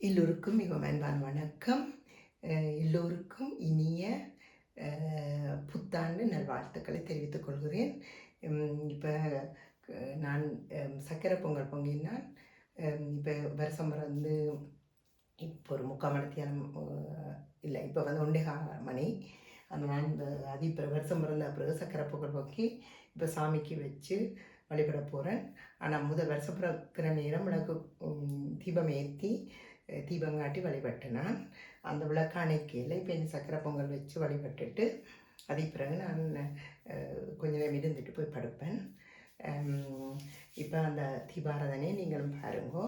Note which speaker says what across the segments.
Speaker 1: எல்லோருக்கும் மிக அன்பான வணக்கம். எல்லோருக்கும் இனிய புத்தாண்டு நல்வாழ்த்துக்களை தெரிவித்துக் கொள்கிறேன். இப்போ நான் சக்கரை பொங்கல் பொங்கினால் இப்போ வருஷம் வந்து இப்போ ஒரு முக்கால் மணித்தியாலம் இல்லை இப்போ வந்து ஒன்றே மணி. அந்த நான் இந்த அது இப்போ வருஷம் பிறந்த பிறகு சக்கரை பொங்கல் பொங்கி இப்போ சாமிக்கு வச்சு வழிபட போகிறேன் ஆனால் முதல் வருஷம் பிறக்கிற நேரம் விளக்கு தீபம் ஏற்றி தீபம் காட்டி வழிபட்டேன். நான் அந்த விளக்கு அணைக்கையில் இப்போ இந்த சக்கரை பொங்கல் வச்சு வழிபட்டுட்டு அதுக்கு பிறகு நான் கொஞ்ச நேரம் இருந்துட்டு போய் படுப்பேன். இப்போ அந்த தீபாரதனை நீங்களும் பாருங்கோ.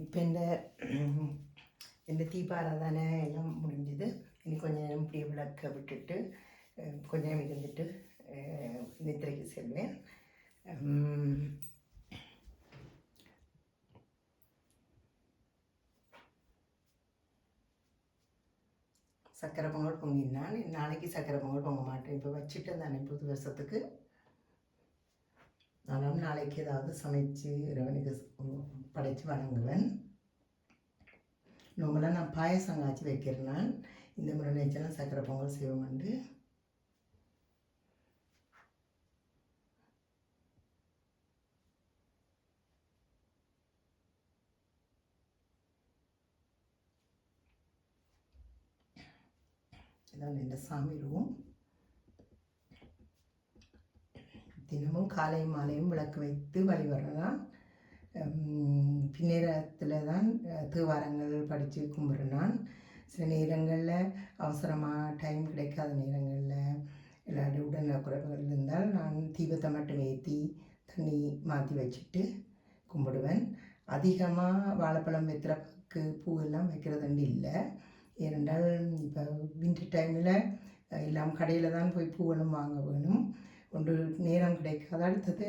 Speaker 1: இப்போ இந்த இந்த தீபாராதனை எல்லாம் முடிஞ்சது. இனி கொஞ்சம் நேரம் இப்படியே விளக்க விட்டுட்டு கொஞ்ச நேரம் இருந்துட்டு நித்திரைக்கு செல்வேன். சக்கரை பொங்கல் பொங்கினான் நாளைக்கு சக்கரை பொங்கல் பொங்க மாட்டேன். இப்போ வச்சுட்டு தானே புது வருஷத்துக்கு. நானும் நாளைக்கு ஏதாவது சமைச்சு இறைவனுக்கு படைத்து வணங்குவேன். நம்மளாம் நான் பாயசம் காய்ச்சி வைக்கிறேன் நான் இந்த முறை நினச்சேன்னா சக்கரை பொங்கல் செய்வோம் வந்து இதான் இந்த சாமி ரூம் தினமும் காலையும் மாலையும் விளக்கு வைத்து வழிபடுறேன் பின்னேரத்தில் தான் தேவாரங்கள் படித்து கும்பிடுனான் நான் சில நேரங்களில் அவசரமாக டைம் கிடைக்காத நேரங்களில் எல்லாரும் உடல்நல குறைவுகள் இருந்தால் நான் தீபத்தை மட்டும் ஏற்றி தண்ணி மாற்றி வச்சுட்டு கும்பிடுவேன். அதிகமாக வாழைப்பழம் வெத்திரப்பாக்கு பூ எல்லாம் வைக்கிறதுண்டு இல்லை. ஏனென்றால் இப்போ வின்டர் டைமில் எல்லாம் கடையில் தான் போய் பூவெல்லாம் வாங்க வேணும். ஒன்று நேரம் கிடைக்காத அடுத்தது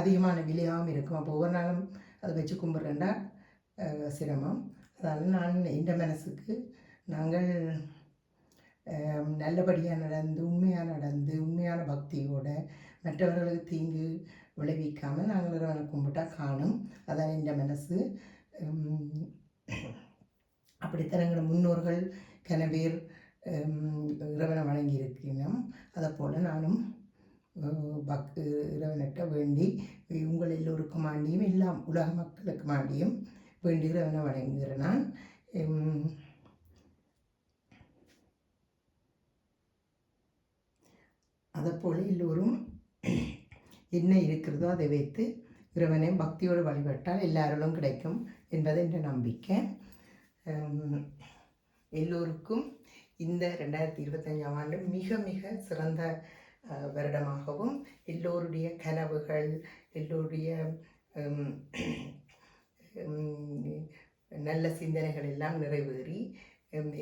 Speaker 1: அதிகமான விலையாகவும் இருக்கும். அப்போ ஒவ்வொரு நாளும் அதை வச்சு கும்பிட்றேன்டா. சிரமம். அதனால் நான் இந்த மனசுக்கு நாங்கள் நல்லபடியாக நடந்து உண்மையாக நடந்து உண்மையான பக்தியோட மற்றவர்களுக்கு தீங்கு விளைவிக்காமல் நாங்கள் இறைவனை கும்பிட்டா காணும். அதான் இந்த மனசு. அப்படித்தான் எங்களோட முன்னோர்கள் கன பேர் இறைவனை வணங்கி அதை போல் நானும் பக் இறைவனிட்ட வேண்டி உங்கள் எல்லோருக்கும் ஆண்டியும் எல்லாம் உலக மக்களுக்கு ஆண்டியும் வேண்டி இறைவனை வணங்குகிறேன். நான் உம், எல்லோரும் என்ன இருக்கிறதோ அதை வைத்து இறைவனை பக்தியோடு வழிபட்டால் எல்லாருளும் கிடைக்கும் என்பது என்ற நம்பிக்கை. எல்லோருக்கும் இந்த ரெண்டாயிரத்தி இருபத்தஞ்சாம் ஆண்டு மிக மிக சிறந்த வருடமாகவும் எல்லோருடைய கனவுகள் எல்லோருடைய நல்ல சிந்தனைகள் எல்லாம் நிறைவேறி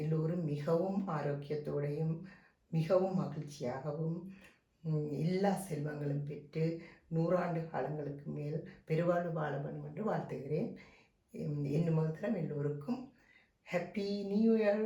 Speaker 1: எல்லோரும் மிகவும் ஆரோக்கியத்தோடையும் மிகவும் மகிழ்ச்சியாகவும் எல்லா செல்வங்களும் பெற்று நூறாண்டு காலங்களுக்கு மேல் பெருவாழ்வு வாழ வேண்டும் என்று வாழ்த்துகிறேன். உம், என்னும் முதலம் எல்லோருக்கும் ஹாப்பி நியூ இயர்